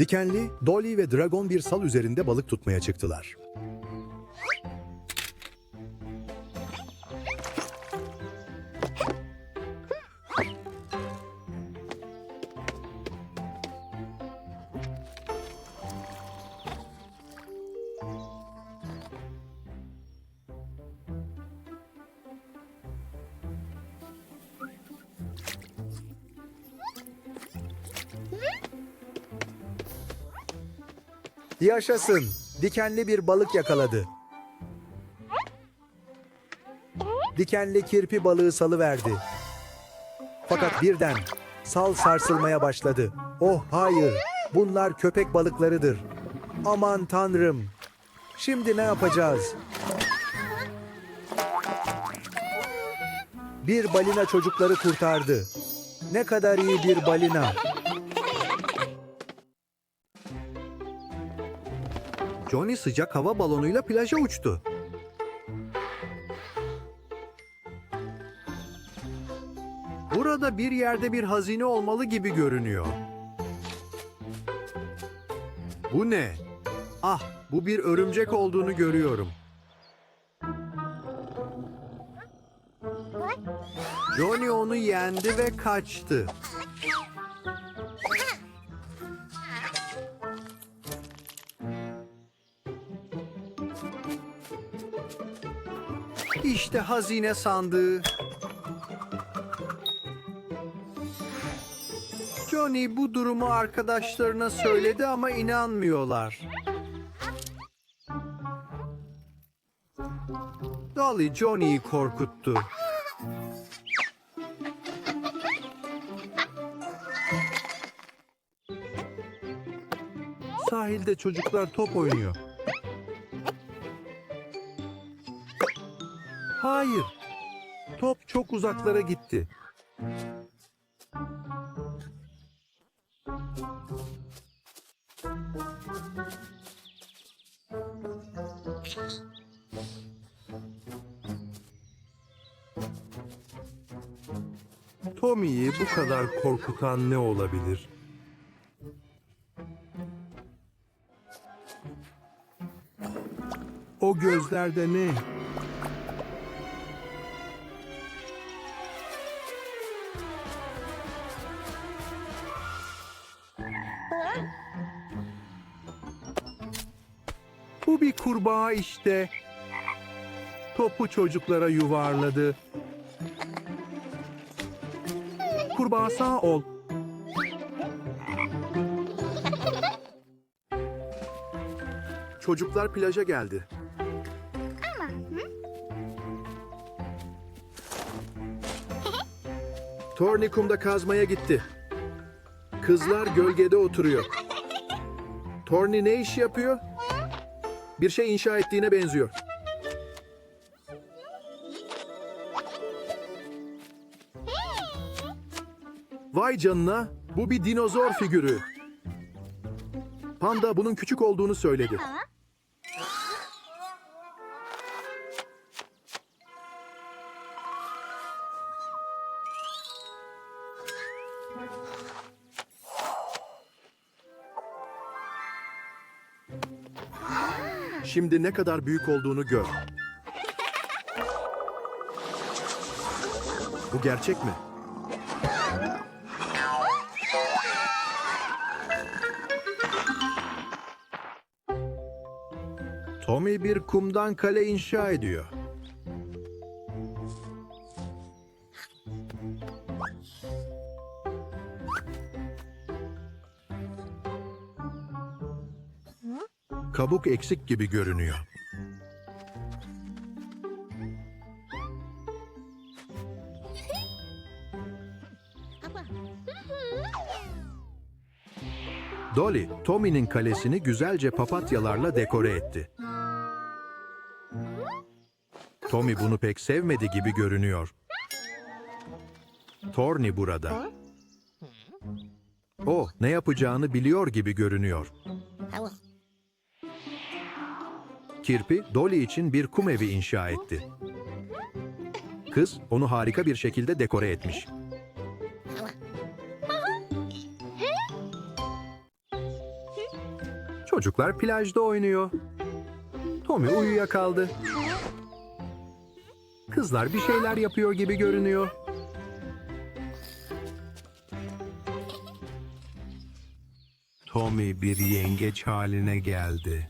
Dikenli, Dolly ve Dragon bir sal üzerinde balık tutmaya çıktılar. Yaşasın! Dikenli bir balık yakaladı. Dikenli kirpi balığı salıverdi. Fakat birden sal sarsılmaya başladı. Oh hayır! Bunlar köpek balıklarıdır. Aman tanrım! Şimdi ne yapacağız? Bir balina çocukları kurtardı. Ne kadar iyi bir balina. Johnny sıcak hava balonuyla plaja uçtu. Burada bir yerde bir hazine olmalı gibi görünüyor. Bu ne? Ah, bu bir örümcek olduğunu görüyorum. Johnny onu yendi ve kaçtı. İşte hazine sandığı. Johnny bu durumu arkadaşlarına söyledi ama inanmıyorlar. Dolly Johnny'yi korkuttu. Sahilde çocuklar top oynuyor. Hayır. Top çok uzaklara gitti. Tommy'yi bu kadar korkutan ne olabilir? O gözlerde ne? Kurbağa işte. Topu çocuklara yuvarladı. Kurbağa sağ ol. Çocuklar plaja geldi. Tornikum'da kazmaya gitti. Kızlar gölgede oturuyor. Torni ne iş yapıyor? Bir şey inşa ettiğine benziyor. Vay canına, bu bir dinozor figürü. Panda bunun küçük olduğunu söyledi. Şimdi ne kadar büyük olduğunu gör. Bu gerçek mi? Tommy bir kumdan kale inşa ediyor. Kabuk eksik gibi görünüyor. Dolly, Tommy'nin kalesini güzelce papatyalarla dekore etti. Tommy bunu pek sevmedi gibi görünüyor. Torny burada. O ne yapacağını biliyor gibi görünüyor. Kirpi, Dolly için bir kum evi inşa etti. Kız onu harika bir şekilde dekore etmiş. Çocuklar plajda oynuyor. Tommy uyuyakaldı. Kızlar bir şeyler yapıyor gibi görünüyor. Tommy bir yengeç haline geldi.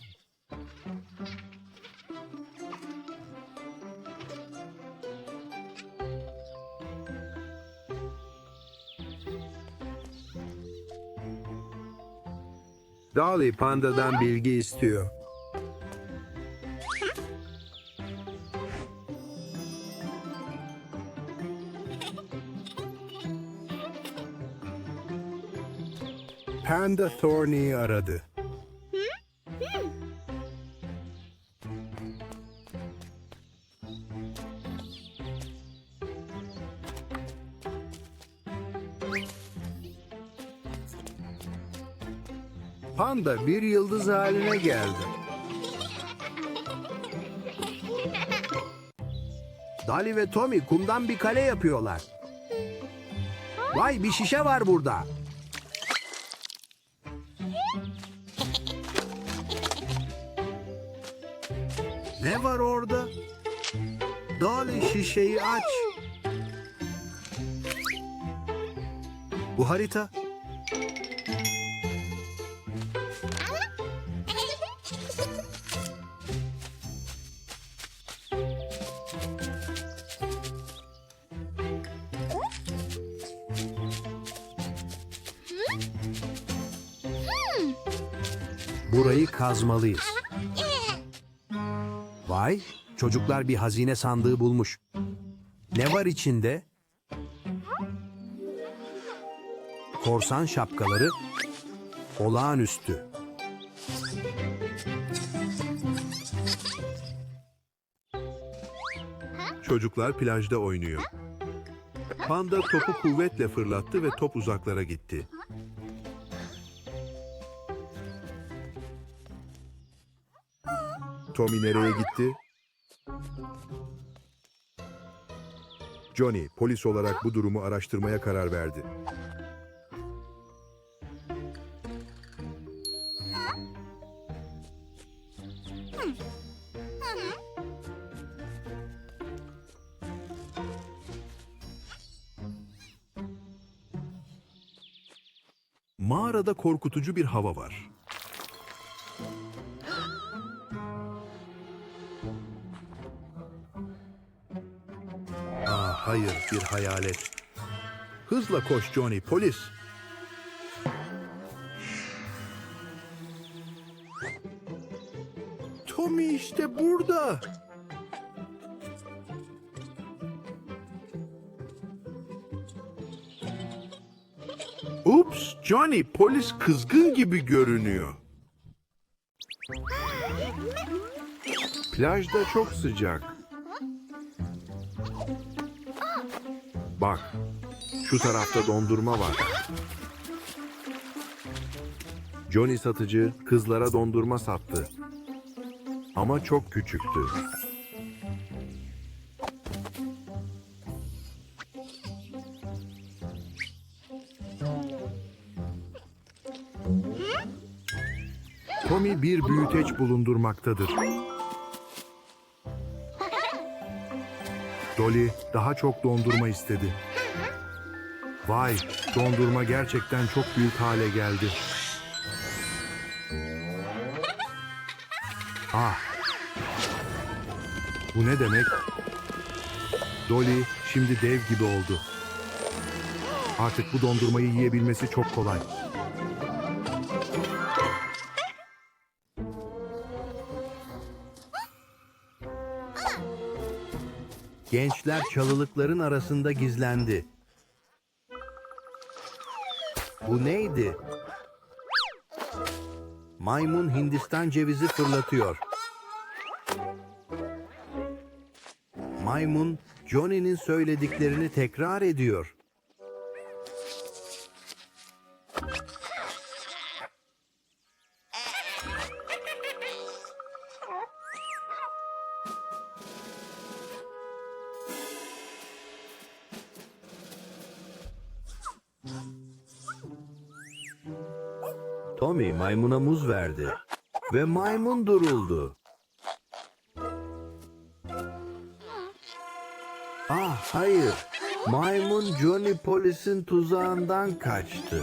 Dolly pandadan bilgi istiyor. Panda Thorny'i aradı. Panda bir yıldız haline geldi. Dali ve Tommy kumdan bir kale yapıyorlar. Vay bir şişe var burada. Ne var orada? Dolly şişeyi aç. Bu harita. Burayı kazmalıyız. Vay, çocuklar bir hazine sandığı bulmuş. Ne var içinde? Korsan şapkaları, olağanüstü. Çocuklar plajda oynuyor. Panda topu kuvvetle fırlattı ve top uzaklara gitti. Tommy nereye gitti? Johnny polis olarak bu durumu araştırmaya karar verdi. Mağarada korkutucu bir hava var. Hayır, bir hayalet. Hızla koş Johnny, polis. Tommy işte burada. Ups, Johnny, polis kızgın gibi görünüyor. Plajda çok sıcak. Bak, şu tarafta dondurma var. Johnny satıcı kızlara dondurma sattı. Ama çok küçüktü. Tommy bir büyüteç bulundurmaktadır. Dolly daha çok dondurma istedi. Vay, dondurma gerçekten çok büyük hale geldi. Ah. Bu ne demek? Dolly şimdi dev gibi oldu. Artık bu dondurmayı yiyebilmesi çok kolay. Gençler çalılıkların arasında gizlendi. Bu neydi? Maymun Hindistan cevizi fırlatıyor. Maymun Johnny'nin söylediklerini tekrar ediyor. Tommy maymuna muz verdi. ve maymun duruldu. Ah hayır, maymun Johnny polisin tuzağından kaçtı.